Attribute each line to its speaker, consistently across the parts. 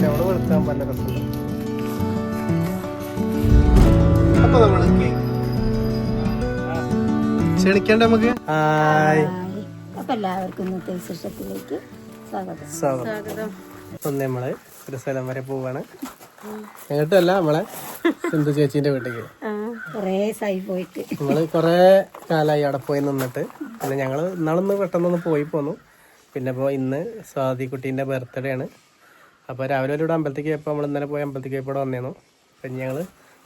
Speaker 1: വെളുത്തില്ല അവൾ വെളുത്താൻ പല രസമുണ്ട്. അപ്പൊ നമ്മൾ ക്ഷണിക്കണ്ട നമുക്ക്? ഹായ്.
Speaker 2: അപ്പൊ എല്ലാവർക്കും ഇന്നത്തെ വിശേഷത്തിലേക്ക് സ്വാഗതം.
Speaker 1: സ്വാഗതം. ഒന്ന് നമ്മൾ ഒരു സ്ഥലം വരെ പോവാണ്. എങ്ങോട്ടല്ല നമ്മളെ സിന്ധു ചേച്ചീന്റെ വീട്ടിലേക്ക്.
Speaker 2: കുറേ സായി പോയിട്ട്.
Speaker 1: ഞങ്ങൾ കൊറേ കാലായി അവിടെ പോയി നിന്നിട്ട്. പിന്നെ ഞങ്ങൾ ഇന്നാളൊന്ന് പെട്ടെന്നൊന്ന് പോയി പോന്നു. പിന്നെ ഇപ്പോൾ ഇന്ന് സ്വാതി കുട്ടീന്റെ ബർത്ത്ഡേ ആണ്. അപ്പോൾ രാവിലെ ഒരു ഇവിടെ അമ്പലത്തേക്ക് പോയപ്പോൾ നമ്മൾ ഇന്നലെ പോയി അമ്പലത്തേക്ക് ഇവിടെ വന്നേന്നു. പിന്നെ ഞങ്ങൾ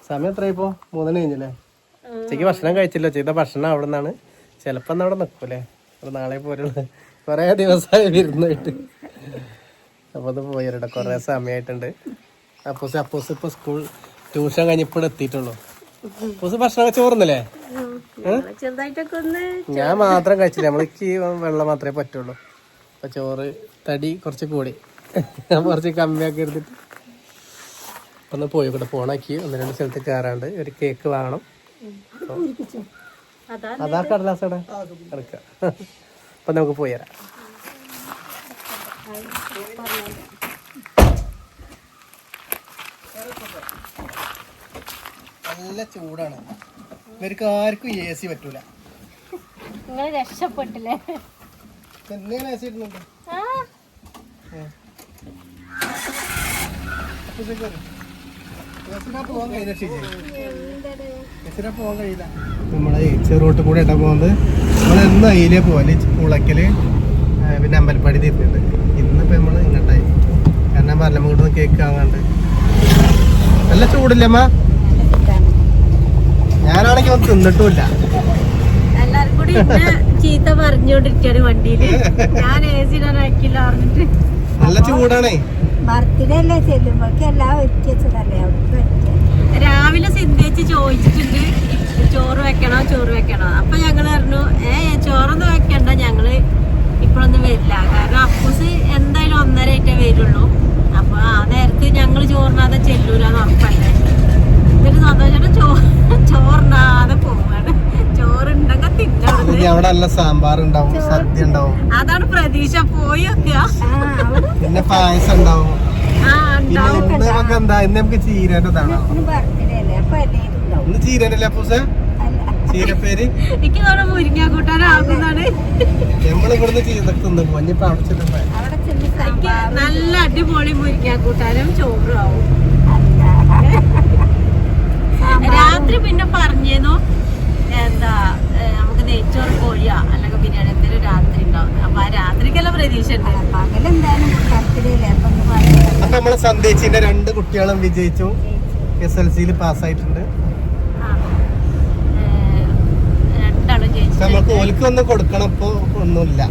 Speaker 1: സമയം എത്ര ഇപ്പോൾ മൂന്നര കഴിഞ്ഞല്ലേ? ഉച്ചയ്ക്ക് ഭക്ഷണം കഴിച്ചില്ല. ചെയ്ത ഭക്ഷണം അവിടെ നിന്നാണ്. ചിലപ്പോൾ അന്ന് അവിടെ നിൽക്കൂലേ അപ്പോൾ നാളെ പോരുള്ളൂ. കുറേ ദിവസമായി വരുന്നായിട്ട് അപ്പോൾ അത് പോയിരട്ടെ കുറേ സമയമായിട്ടുണ്ട് അപ്പോസ് അപ്പോസ് ഇപ്പോൾ സ്കൂൾ ട്യൂഷൻ കഴിഞ്ഞ് ഇപ്പോൾ എത്തിയിട്ടുള്ളൂ. അപ്പോസ് ഭക്ഷണം ചോറുന്നല്ലേ? ഞാൻ മാത്രം കഴിച്ചില്ല. നമ്മൾക്ക് വെള്ളം മാത്രമേ പറ്റുള്ളൂ. അപ്പോൾ ചോറ് തടി കുറച്ച് കൂടി. ഞാൻ കുറച്ച് കമ്മിയാക്കി എടുത്തിട്ട് ഒന്ന് പോയി കൂടെ ഫോണാക്കി ഒന്ന് രണ്ട് സ്ഥലത്ത് കയറാണ്ട് ഒരു കേക്ക് വാങ്ങണം.
Speaker 2: അതാ
Speaker 1: അതാ കടലാസ് അവിടെ കിടക്ക അപ്പൊ നമുക്ക് പോയി തരാം നല്ല ചൂടാണ്. ഇവർക്ക് ആർക്കും എ സി പറ്റൂല.
Speaker 2: നിങ്ങൾ രക്ഷപ്പെട്ടില്ലേ?
Speaker 1: എന്തെങ്കിലും എ സി ഇടുന്നുണ്ട്? നമ്മളെ ചെറുോട്ട് കൂടെ ഇട്ടാ പോകുന്നത്. നമ്മൾ എന്നും അയിലേ പോലെ പുളക്കൽ പിന്നെ അമ്പലപ്പാടി തിരിഞ്ഞിട്ട് ഇന്നിപ്പോ നമ്മൾ ഇങ്ങോട്ടായി. കാരണം പറഞ്ഞ നമുക്ക് കേക്ക് വാങ്ങാണ്ട്. നല്ല ചൂടില്ലമ്മ ഞാനാണെങ്കിൽ ഒന്ന് തിന്നിട്ടുമില്ല.
Speaker 2: എല്ലാരും കൂടി ഇന്നെ ചീത്ത പറഞ്ഞോണ്ടിരിക്കാണ് വണ്ടിയിൽ ഞാൻ എ സി ആക്കില്ല പറഞ്ഞിട്ട്.
Speaker 1: നല്ല ചൂടാണേ.
Speaker 2: ബർത്ത്ഡേ അല്ലേ എല്ലാം രാവിലെ സിദ്ധേച്ച് ചോദിച്ചിട്ടുണ്ട് ചോറ് വെക്കണോ ചോറ് വെക്കണോ? അപ്പൊ ഞങ്ങൾ പറഞ്ഞു ഏ ചോറൊന്നും വെക്കണ്ട ഞങ്ങൾ ഇപ്പോഴൊന്നും വരില്ല. കാരണം അപ്പൂസ് എന്തായാലും ഒന്നര ആയിട്ടേ വരുള്ളൂ. അപ്പൊ ആ നേരത്ത് ഞങ്ങൾ ചോറിനാതെ ചെല്ലൂലെന്ന് ഉറപ്പല്ലേ? എന്നിട്ട് സന്തോഷം ചോ ചോറിനാതെ പോവാണ്.
Speaker 1: ഇനി അവിടെ നല്ല സാമ്പാർ ഉണ്ടാവും സദ്യ ഉണ്ടാവും
Speaker 2: അതാണ് പ്രതീക്ഷ പോയി
Speaker 1: പിന്നെ പായസം ഉണ്ടാവും. ഇന്ന് നമുക്ക് എന്താ ഇന്ന് നമുക്ക് ചീരേണ്ടതാണോ ഇന്ന് ചീരേണ്ടല്ലേ അപ്പൂസേ? ചീരപ്പേര്?
Speaker 2: എനിക്ക് തോന്നുന്നു മുരിങ്ങ കൂട്ടാനാകുന്നതാണ്
Speaker 1: നമ്മൾ ഇവിടുന്ന് ചീരക്ക് തിന്ന് ഇനിയിപ്പോ അവിടെ
Speaker 2: എനിക്ക് നല്ല അടിപൊളി മുരിങ്ങാ കൂട്ടാനും ചോറും ആവും. രാത്രി പിന്നെ പറഞ്ഞേന്നു? എന്താ നമുക്ക് നെയ്ച്ചോറ് കോഴിയാ അല്ലെങ്കിൽ ബിരിയാണി എന്തെങ്കിലും രാത്രി ഉണ്ടാവും. അപ്പൊ ആ രാത്രിക്കെല്ലാം പ്രതീക്ഷ ഉണ്ട്?
Speaker 1: അപ്പൊ നമ്മളെ സന്ദേശിന്റെ രണ്ട് കുട്ടികളും വിജയിച്ചു. എസ് എൽ സിയിൽ പാസ്സായിട്ടുണ്ട്. നമുക്ക് ഓൽക്ക് ഒന്ന് കൊടുക്കണം ഇപ്പൊ ഒന്നുമില്ല.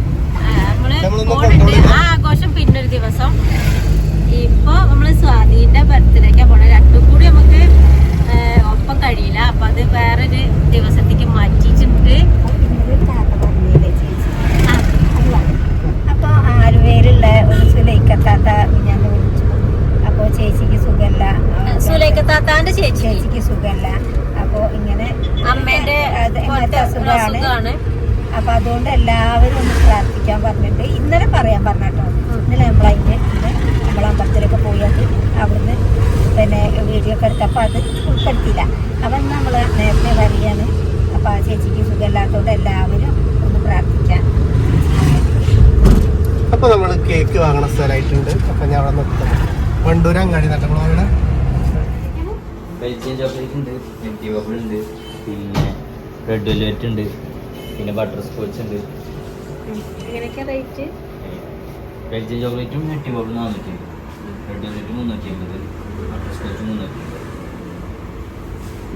Speaker 2: ആഘോഷം പിന്നൊരു ദിവസം. ഇപ്പൊ നമ്മൾ സ്വാധീന്റെ ബർത്ത്ഡേക്കാ പോണേ. രണ്ടും കൂടി നമുക്ക് ഏ, ഒപ്പം കഴിയില്ല അപ്പൊ അത് വേറൊരു ദിവസത്തേക്ക് മാറ്റിയിട്ടുണ്ട് ആ,
Speaker 3: അപ്പൊ ആലുവയിലുള്ള ഒരു സുലൈക്കത്താത്ത ഞാൻ വിളിച്ചു അപ്പൊ ചേച്ചിക്ക് സുഖല്ല
Speaker 2: സുലൈഖ താത്താന്റെ ചേച്ചി
Speaker 3: ചേച്ചിക്ക് സുഖല്ല അപ്പൊ ഇങ്ങനെ
Speaker 2: അമ്മേന്റെ
Speaker 3: അത് ഇങ്ങനത്തെ അസുഖമാണ്
Speaker 2: അസുഖമാണ്
Speaker 3: അപ്പൊ അതുകൊണ്ട് എല്ലാവരും ഒന്ന് പ്രാർത്ഥിക്കാൻ പറഞ്ഞിട്ട് ഇന്നലെ പറയാൻ പറഞ്ഞട്ടോ ഇന്നലെ നമ്മളതിന്റെ ഇന്ന് നമ്മൾ അമ്പലത്തിലൊക്കെ പോയി അത് അവിടുന്ന് പിന്നെ വീഡിയോ ഒക്കെ എടുത്തപ്പോൾ അത് ഉൾപ്പെടുത്തിയില്ല അപ്പം നമ്മൾ വരികയാണ് അപ്പോൾ ആ ചേച്ചിക്ക് സുഖമില്ലാത്തതുകൊണ്ട് എല്ലാവരും ഒന്ന് പ്രാർത്ഥിക്കാം.
Speaker 1: അപ്പൊ നമ്മൾ കേക്ക് വാങ്ങണ സ്ഥലമായിട്ടുണ്ട്. അപ്പൊ ഞാൻ അവിടെ നിർത്തും വണ്ടൂർ അങ്ങാടി വാങ്ങണ
Speaker 4: ബെൽജിയൻ ചോക്ലേറ്റ് ഉണ്ട് മിൽക്കി ബബിൾ ഉണ്ട് പിന്നെ റെഡ് വെൽവെറ്റ് ഉണ്ട് പിന്നെ ബട്ടർ സ്കോച്ച് ഉണ്ട്. ബെൽജിയൻ ചോക്ലേറ്റും മിൽക്കി ബബിളും നാനൂറ്റി റെഡ് വെൽവെറ്റ് മുന്നൂറ്റി അമ്പത് ബട്ടർ സ്കോച്ച് മുന്നൂറ്റി ബട്ടർ സ്കോച്ച് പിന്നെ ആഫ്രിക്ക
Speaker 2: ആ അതൊക്കെ ഉണ്ടല്ലേ
Speaker 4: ആ
Speaker 2: അടിയിൽ?
Speaker 4: അധികം
Speaker 2: നമുക്ക് select ചെയ്യാം.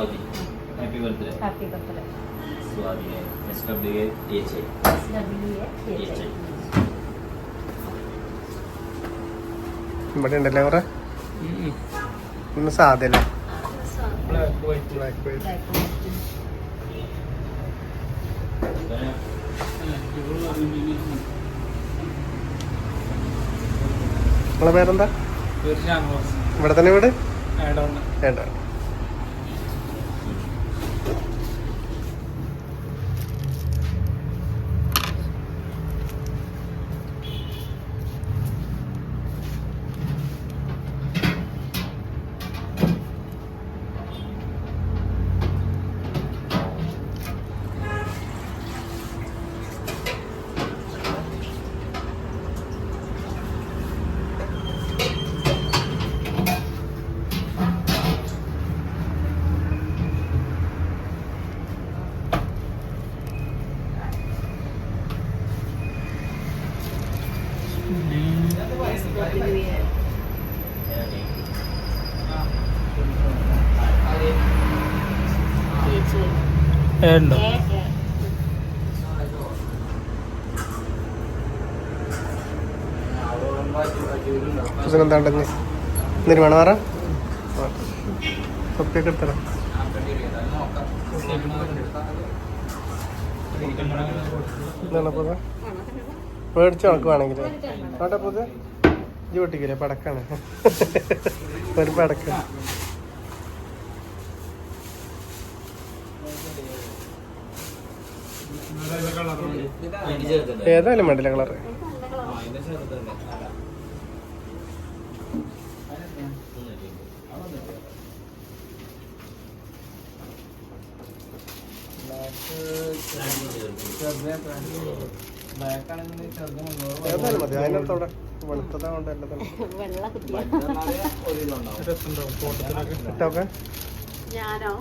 Speaker 4: Swathi. Happy birthday
Speaker 3: happy birthday
Speaker 4: Swathi S W A H I
Speaker 3: W A
Speaker 4: H I
Speaker 1: ഇവിടെ ഉണ്ടല്ലേ കുറെ? ഒന്ന് സാധ്യല്ലേ? ബ്ലാക്ക് വൈറ്റ് നിങ്ങളെ പേരെന്താ ഇവിടെ തന്നെ വീട്? വേണ്ട ഉണ്ടോ എന്താണ്ടെന്ന് എന്തിനു വേണം വേറെ? തൊപ്പിയൊക്കെ എടുത്തരാം. എന്താണ് അപ്പോൾ ഇത്? മേടിച്ച് കണക്ക് വേണമെങ്കിൽ ആട്ടെ ഇജ്ജ് പൊട്ടിക്കില്ലേ പടക്കാണ്. ഒരു പടക്ക. ഏതായാലും വേണ്ടില്ല കളറ്. ഏതായാലും മതി. അതിനകത്ത് അവിടെ വെളുത്തതാ കൊണ്ട് എല്ലാത്തിനും
Speaker 2: വെള്ള കുത്തിയ
Speaker 1: ഇട്ടൊക്കെ
Speaker 2: ഞാനോ?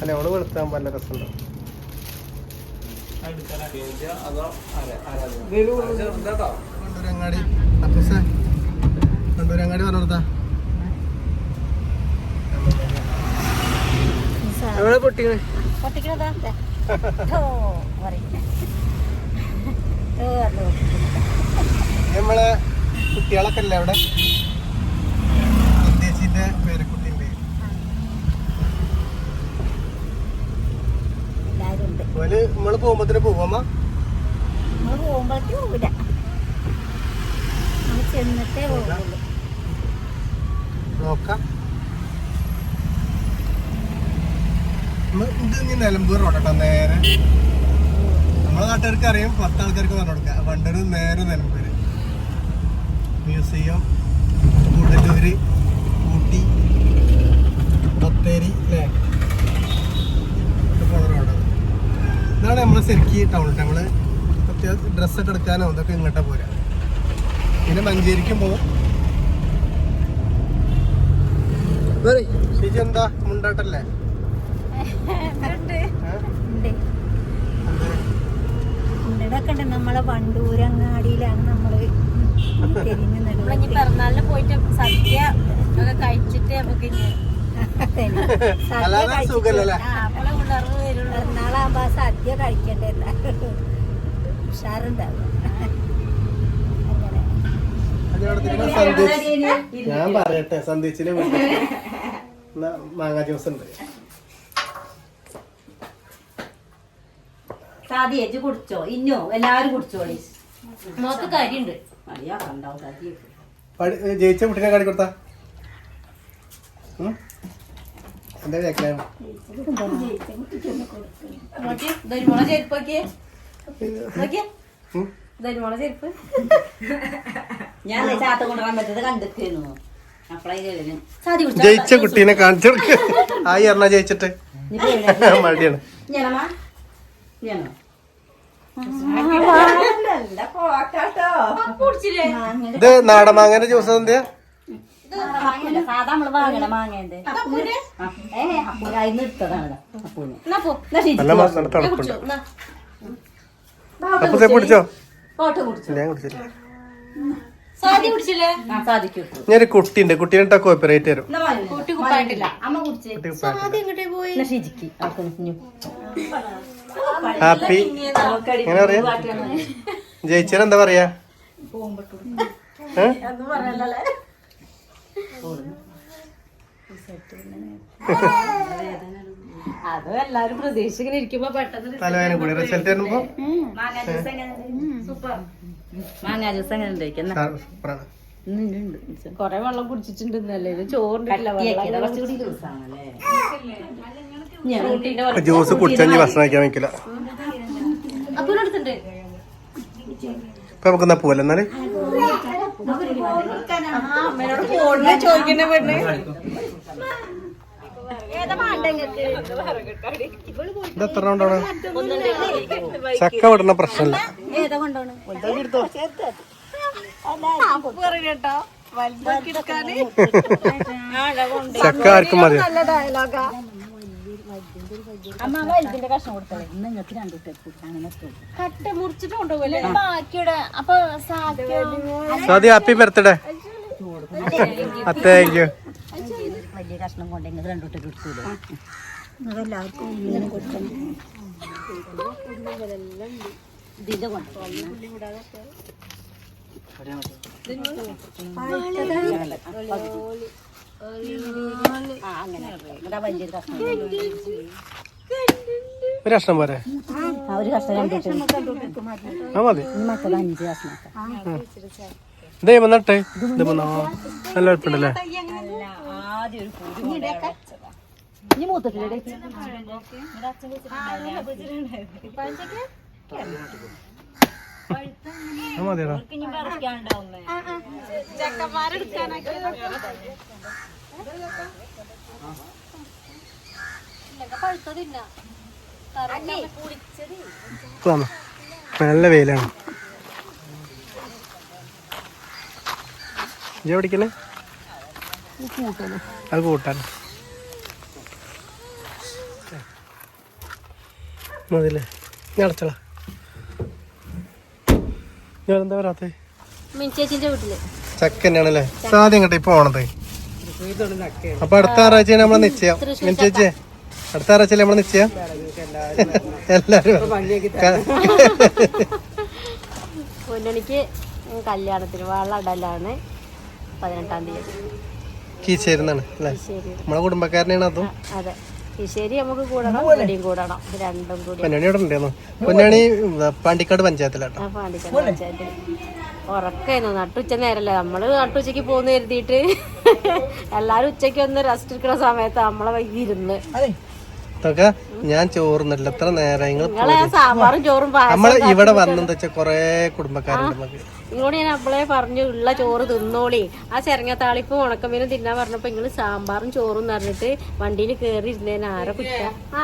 Speaker 1: അല്ല അവൾ വെളുത്താകുമ്പോ നല്ല രസമുണ്ടാവും കണ്ടൂരങ്ങാടി കണ്ടൂരങ്ങാടി പറഞ്ഞോർത്താ എവിടെ പൊട്ടിക്കണേ?
Speaker 3: പൊട്ടിക്കണതാ? ഓ പറയില്ല ഓ അത്
Speaker 1: നമ്മളെ കുട്ടികളൊക്കെ അല്ലേ അവിടെ? പേരക്കുട്ടിന്റെ ഓൽ നമ്മൾ പോകുമ്പോത്തിന് പോവാമ്മ നോക്കാം. ഇത് ഇനി നിലമ്പൂർ റോഡട്ടോ നേരെ. നമ്മളെ നാട്ടുകാർക്ക് അറിയാം പത്ത് ആൾക്കാർക്ക് പറഞ്ഞു കൊടുക്കാം. പണ്ടൊരു നേരെ നിലമ്പൂര്. മ്യൂസിയം ഗുഡല്ലൂര് ഊട്ടി ബത്തേരി അല്ലേ? ഇതാണ് പോണ റോഡ് ഇതാണ് നമ്മൾ ശരിക്ക് ടൗൺ നമ്മൾ അത്യാവശ്യം ഡ്രസ്സൊക്കെ എടുക്കാനോ ഇതൊക്കെ ഇങ്ങോട്ടാ പോരാ. പിന്നെ മഞ്ചേരിക്കും പോകും ശരി എന്താ? മുണ്ടാട്ടല്ലേ?
Speaker 3: നമ്മളെ വണ്ടൂരങ്ങാടിയിലാണ് നമ്മൾ
Speaker 2: നമ്മളിനി പിറന്നാളിന് പോയിട്ട് സദ്യ ഒക്കെ കഴിച്ചിട്ട് നമുക്ക് ഇനി
Speaker 1: അല്ലാതെ
Speaker 2: ഉണർവ് വരുള്ളൂ.
Speaker 3: പിറന്നാളാകുമ്പോ സദ്യ ഉഷാറുണ്ടാവും.
Speaker 1: ഞാൻ പറയട്ടെ എന്നാ മാങ്ങാ ജ്യൂസ് ഉണ്ട്
Speaker 5: സാധി കുടിച്ചോ? ഇന്നോ? എല്ലാരും കുടിച്ചോളി.
Speaker 2: മുഖത്ത് കരിയുണ്ട്
Speaker 1: ജയിച്ച കുട്ടിനെ കാടി കൊടുത്താ? എന്താ കേക്കലേ
Speaker 2: ചെരുപ്പ്
Speaker 5: ഞാൻ ചാത്ത പറ്റത്
Speaker 1: ജയിച്ച കുട്ടീനെ കാണിച്ചു ആയി എറണ ജയിച്ചിട്ട്. മടിയാണ്.
Speaker 5: ഞാനമ്മാ നാടൻ
Speaker 2: മാങ്ങേന്റെ
Speaker 1: ഇത് ജ്യൂസ് എന്തിയാ
Speaker 5: സാധാ നമ്മൾ വാങ്ങണ മാങ്ങേന്റെ. ഏ അപ്പൂന് അതിന് എടുത്തതാണ് അപ്പൂന്
Speaker 2: കുടിച്ചോ
Speaker 1: ഞാൻ കുടിച്ചില്ല. ഞാനൊരു കുട്ടിയുണ്ട്. കുട്ടീനെ കോപ്പറേറ്റ് തരും
Speaker 2: കുട്ടി കുപ്പായിട്ടില്ല.
Speaker 5: അമ്മ കുടിച്ചു.
Speaker 2: പോയി?
Speaker 5: ഷിജിക്ക്
Speaker 1: ഹാപ്പി. എങ്ങനെ പറയാ? ജയിച്ചാൽ എന്താ പറയാ തലവേദന കൂടി. റിസൾട്ട് വരുമ്പോ?
Speaker 5: മാങ്ങാ ജ്യൂസ് എങ്ങനെ? ഉണ്ടായിരിക്കും
Speaker 2: കൊറേ വെള്ളം കുടിച്ചിട്ടുണ്ടെന്നല്ലേ ഇത് ചോറിന്റെ
Speaker 1: ജ്യൂസ് കുടിച്ചാൽ ഭക്ഷണം കഴിക്കാൻ വെക്കില്ല ഇപ്പൊ നമുക്ക് എന്നാ പോവല്ലേ
Speaker 2: എന്നാൽ?
Speaker 1: ഇത് എത്ര റൗണ്ടാണ് ചക്ക വിടണ പ്രശ്നമില്ല ചക്ക ആർക്കും മതി.
Speaker 2: നല്ല ഡയലോഗാ
Speaker 5: അമ്മ വലുതിന്റെ കഷ്ണം കൊടുത്തത് ഇന്ന് നിങ്ങൾക്ക് രണ്ടു പേർക്ക് അങ്ങനെ
Speaker 2: കട്ട മുറിച്ചിട്ട് കൊണ്ടുപോകല്ലേ? ബാക്കിയുടെ അപ്പൊ സാധ്യ
Speaker 1: ഹാപ്പി ബർത്ത്ഡേ. താങ്ക് യു
Speaker 5: വലിയ കഷ്ണം കൊണ്ട് നിങ്ങൾ രണ്ടു പേർക്ക് എടുക്കൂലേ
Speaker 3: അതെല്ലാവർക്കും ഇങ്ങനെ കൊടുക്കണം.
Speaker 5: ഇതിന്റെ കൊണ്ട്.
Speaker 1: ഒരു കഷ്ണം പോരെ.
Speaker 5: ഒരു കഷ്ണം
Speaker 1: മതി.
Speaker 5: മക്കൾ അഞ്ച് കഷ്ണം
Speaker 1: വന്നിട്ടെ ഇത് വന്നോ നല്ല
Speaker 5: പൂരി ഇനി മൂത്തിട്ടില്ലേ
Speaker 1: മതിയടാ. വന്നോ. നല്ല വെയിലാണ്. ഇജ പഠിക്കണേ അത് കൂട്ടാൻ മതില്ലേ ഞാൻ അടച്ചളാ. ഞാൻ എന്താ വരാത്തെ?
Speaker 2: മിനിച്ചേച്ചിന്റെ വീട്ടിൽ.
Speaker 1: ചക്ക തന്നെയാണല്ലേ? സാധ്യം കേട്ടോ ഇപ്പൊ പോണത്? അപ്പൊ അടുത്ത ആറാഴ്ച നമ്മളെ നിശ്ചയം. ചേച്ചി അടുത്ത ആറാഴ്ച നമ്മളെ നിശ്ചയം. എല്ലാരും
Speaker 2: പൊന്നണിക്ക് കല്യാണത്തിന് വളടലാണ് പതിനെട്ടാം തീയതി.
Speaker 1: കീച്ചേരുന്നാണ് അല്ലേ? നമ്മളെ കുടുംബക്കാരനെയാണ് അതും.
Speaker 2: അതെ. നമുക്ക് കൂടണം ഇവിടെയും കൂടണം. ഇത് രണ്ടും കൂടി.
Speaker 1: പൊന്നാണി ഇവിടെ ഉണ്ടായിരുന്നു പൊന്നാണി ഇതാ, പാണ്ടിക്കാട് പഞ്ചായത്തിലാട്ടോ.
Speaker 2: ആ പാണ്ടിക്കൽ പഞ്ചായത്തിൽ ഉറക്കായിരുന്നു നട്ടുച്ച നേരല്ലേ? നമ്മൾ നട്ടുച്ചക്ക് പോകുന്ന കരുതിയിട്ട് എല്ലാരും ഉച്ചയ്ക്ക് ഒന്ന് റെസ്റ്റ് എടുക്കുന്ന സമയത്ത് നമ്മളെ
Speaker 1: വൈകിരുന്ന് ഞാൻ ചോറുന്നില്ല. എത്ര നേരം നിങ്ങൾ
Speaker 2: സാമ്പാറും ചോറും
Speaker 1: നമ്മൾ ഇവിടെ വന്നെന്താ കൊറേ കുടുംബക്കാരുണ്ട് നമുക്ക്.
Speaker 2: നിങ്ങളോട് ഞാൻ അപ്പോഴേ പറഞ്ഞു ഉള്ള ചോറ് തിന്നോളി. ആ ചെരങ്ങ താളിപ്പും ഉണക്കമീനും തിന്നാൻ പറഞ്ഞപ്പോ നിങ്ങൾ സാമ്പാറും ചോറും പറഞ്ഞിട്ട് വണ്ടിയിൽ കേറി ഇരുന്നേന് ആരെ കുറ്റ? ആ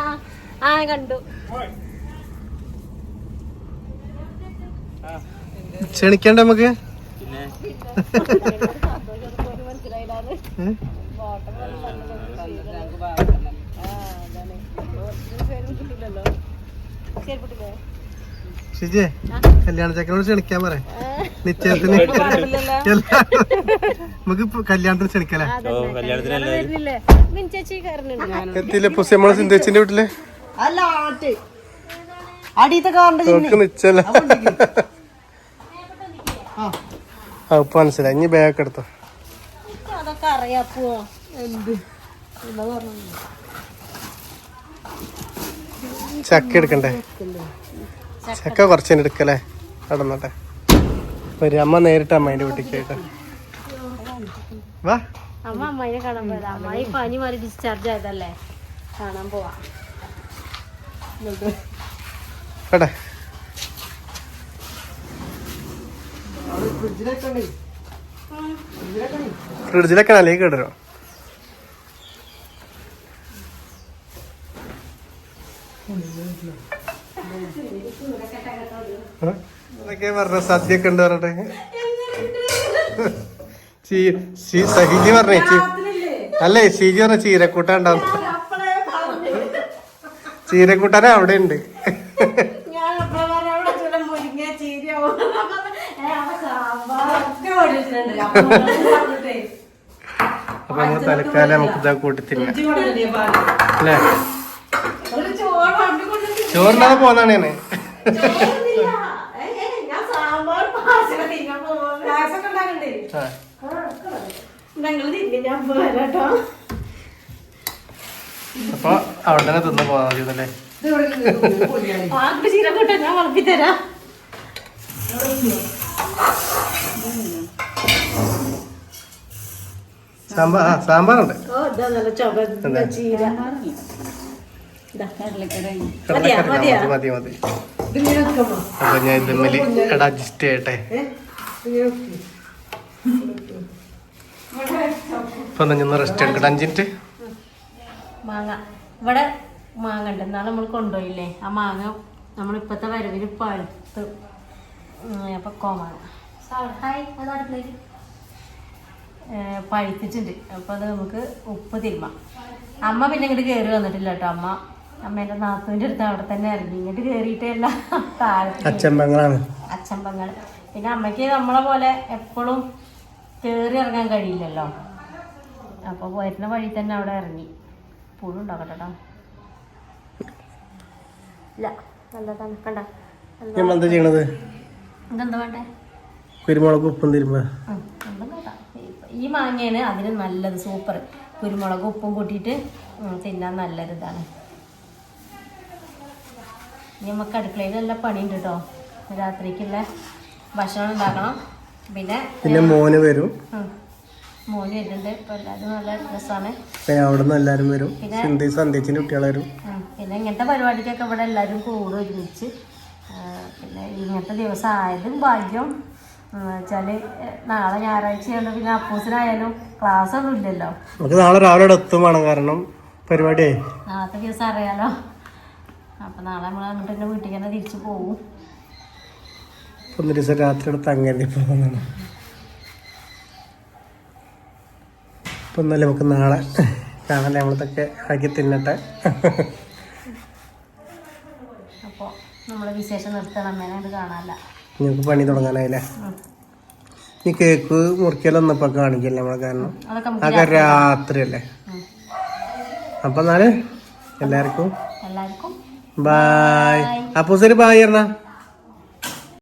Speaker 2: ആ. കണ്ടു.
Speaker 1: ക്ഷണിക്കണ്ട നമുക്ക് ഏ? ഷിജേ കല്യാണ ചക്കനോട് ക്ഷണിക്കാൻ പറ. നിശ്ചയത്തിന്. നമുക്ക് കല്യാണത്തിന് ക്ഷണിക്കല്ലേ? എത്തിയില്ലേ പുസി നമ്മളെ സിന്ധേച്ചിന്റെ
Speaker 5: വീട്ടിൽ?
Speaker 1: നമുക്ക് നിച്ചല്ല? ആ ഇപ്പൊ മനസ്സിലായി. ഇനി ബാഗ് എടുത്തോ?
Speaker 2: അതൊക്കെ അറിയാപ്പോ എന്ത്?
Speaker 1: ചക്ക എടുക്കണ്ടേ. ചക്ക. കുറച്ച് എടുക്കല്ലേ നടന്നോട്ടെ. വരും അമ്മ നേരിട്ട് അമ്മേന്റെ വീട്ടിലേക്ക് കേട്ടോ. വാ.
Speaker 2: അമ്മ കാണാൻ പോയതാ. അമ്മായി പനി മാറി ഡിസ്ചാർജ് ആയതല്ലേ? കാണാൻ പോവാ.
Speaker 1: കേട്ടെ ഫ്രിഡ്ജിലൊക്കെ അല്ലെങ്കിൽ കേട്ടോ എന്തൊക്കെ പറഞ്ഞ സദ്യയൊക്കെ ഉണ്ട് പറഞ്ഞിട്ട്. സഹിജി പറഞ്ഞേ ചീ- അല്ലേ സീജി പറഞ്ഞ ചീരക്കൂട്ടാൻ ഉണ്ടാവും. ചീരക്കൂട്ടാൻ അവിടെ ഉണ്ട്.
Speaker 2: അപ്പൊ
Speaker 1: നമ്മൾ തൽക്കാലം നമുക്ക് ഇതാ കൂട്ടി തിന്നാം
Speaker 2: ഇജ്ജ് കൊണ്ടുവന്നില്ലേ
Speaker 1: അല്ലേ?
Speaker 2: തിന്നും ഞാൻ പോരാട്ടോ.
Speaker 1: അപ്പൊ അവിടെ തന്നെ തിന്ന് പോകാൻ മതി ഇതല്ലേ.
Speaker 2: ആർക്ക് ചീര കൂട്ടാ ഞാൻ
Speaker 1: സാമ്പാർ ആ സാമ്പാറുണ്ട്.
Speaker 2: ഓ ഇതാ നല്ല ചുവന്ന ചീര.
Speaker 1: അപ്പൊ ഞാൻ തമ്മിൽ അഡ്ജസ്റ്റ് ചെയ്യട്ടെ. ഇപ്പൊ ഒന്ന് റെസ്റ്റ് എടുക്കട്ടെ അഞ്ച് മിനിറ്റ്
Speaker 2: മാങ്ങ ഇവിടെ മാങ്ങ ഉണ്ട് എന്നാലും നമ്മൾ കൊണ്ടുപോയില്ലേ ആ മാങ്ങ നമ്മൾ നമ്മളിപ്പോഴത്തെ വരവിൽ പഴുത്ത് അപ്പൊ കോമാങ്ങ ഹായ് അത് പഴുത്തിട്ടുണ്ട് അപ്പോൾ അത് നമുക്ക് ഉപ്പ് തിരുമാം അമ്മ പിന്നെ ഇങ്ങോട്ട് കയറി വന്നിട്ടില്ല കേട്ടോ അമ്മ അമ്മേന്റെ നാത്തുവിന്റെ അടുത്ത് അവിടെ തന്നെ ഇറങ്ങി ഇങ്ങോട്ട് കയറിയിട്ടല്ല
Speaker 1: അച്ചമ്പങ്ങളാണ്.
Speaker 2: അച്ചമ്പങ്ങൾ. പിന്നെ അമ്മയ്ക്ക് നമ്മളെ പോലെ എപ്പോഴും കയറി ഇറങ്ങാൻ കഴിയില്ലല്ലോ. അപ്പോൾ വരുന്ന വഴി തന്നെ അവിടെ ഇറങ്ങി. പുഴു ഉണ്ടാക്കട്ടെ ഇല്ല. നല്ലതാണ്. കണ്ട?
Speaker 1: എന്താ? ചെയ്യണത്?
Speaker 2: ഇതെന്താ വേണ്ടേ?
Speaker 1: കുരുമുളക് ഉപ്പും തിരുമ്പ.
Speaker 2: ഈ മാങ്ങയാണ് അതിന് നല്ലത്. സൂപ്പർ. കുരുമുളക് ഉപ്പും കൂട്ടിയിട്ട് തിന്നാൻ നല്ലൊരു ഇതാണ് ഇനി നമുക്ക് അടുക്കളയിൽ നല്ല പണിയുണ്ട് കേട്ടോ രാത്രിക്കുള്ള ഭക്ഷണം ഉണ്ടാക്കണം. പിന്നെ
Speaker 1: പിന്നെ മോന് വരും.
Speaker 2: മോന് വരുന്നുണ്ട്. ഇപ്പൊ എല്ലാവരും നല്ല രസമാണ്
Speaker 1: പിന്നെ അവിടെ നിന്ന് എല്ലാരും വരും.
Speaker 2: പിന്നെ-
Speaker 1: സിന്ധി സന്ധ്യച്ചിന്റെ കുട്ടികളെ വരും.
Speaker 2: പിന്നെ ഇങ്ങനത്തെ പരിപാടിക്കൊക്കെ ഇവിടെ എല്ലാവരും കൂടെ ഒരുമിച്ച് പിന്നെ ഇങ്ങനത്തെ ദിവസം ആയതും ഭാഗ്യം. വെച്ചാൽ നാളെ ഞായറാഴ്ചയാണ് പിന്നെ അപ്പൂസിനായാലും ക്ലാസ് ഒന്നും ഇല്ലല്ലോ.
Speaker 1: നമുക്ക് നാളെ രാവിലെ എത്തുമാണ് എത്തും കാരണം പരിപാടിയായി.
Speaker 2: നാളത്തെ ദിവസം അറിയാലോ. അപ്പം നാളെ നമ്മൾ അങ്ങോട്ട് തന്നെ വീട്ടിൽ തന്നെ തിരിച്ചു പോകും
Speaker 1: ഒന്ന് ദിവസം രാത്രി അവിടെ തങ്ങരുതി പോകുന്നതാണ്. അപ്പൊ എന്നാലും നമുക്ക് നാളെ കാണാൻ നമ്മളതൊക്കെ ആക്കി തിന്നട്ടെ.
Speaker 2: അപ്പോൾ നമ്മൾ വിശേഷം നിർത്തണം. അമ്മേനെ കാണാനല്ല
Speaker 1: നിങ്ങൾക്ക് പണി തുടങ്ങാനായില്ലേ? ഈ കേക്ക് മുറിക്കലൊന്നും ഒന്നപ്പോ കാണിക്കല്ലേ നമ്മളെ കാരണം?
Speaker 2: അതൊക്കെ
Speaker 1: രാത്രി അല്ലേ. അപ്പൊ എന്നാൽ എല്ലാവർക്കും
Speaker 2: എല്ലാവർക്കും
Speaker 1: ബായ് അപ്പൊ ശരി ബായ് പറഞ്ഞ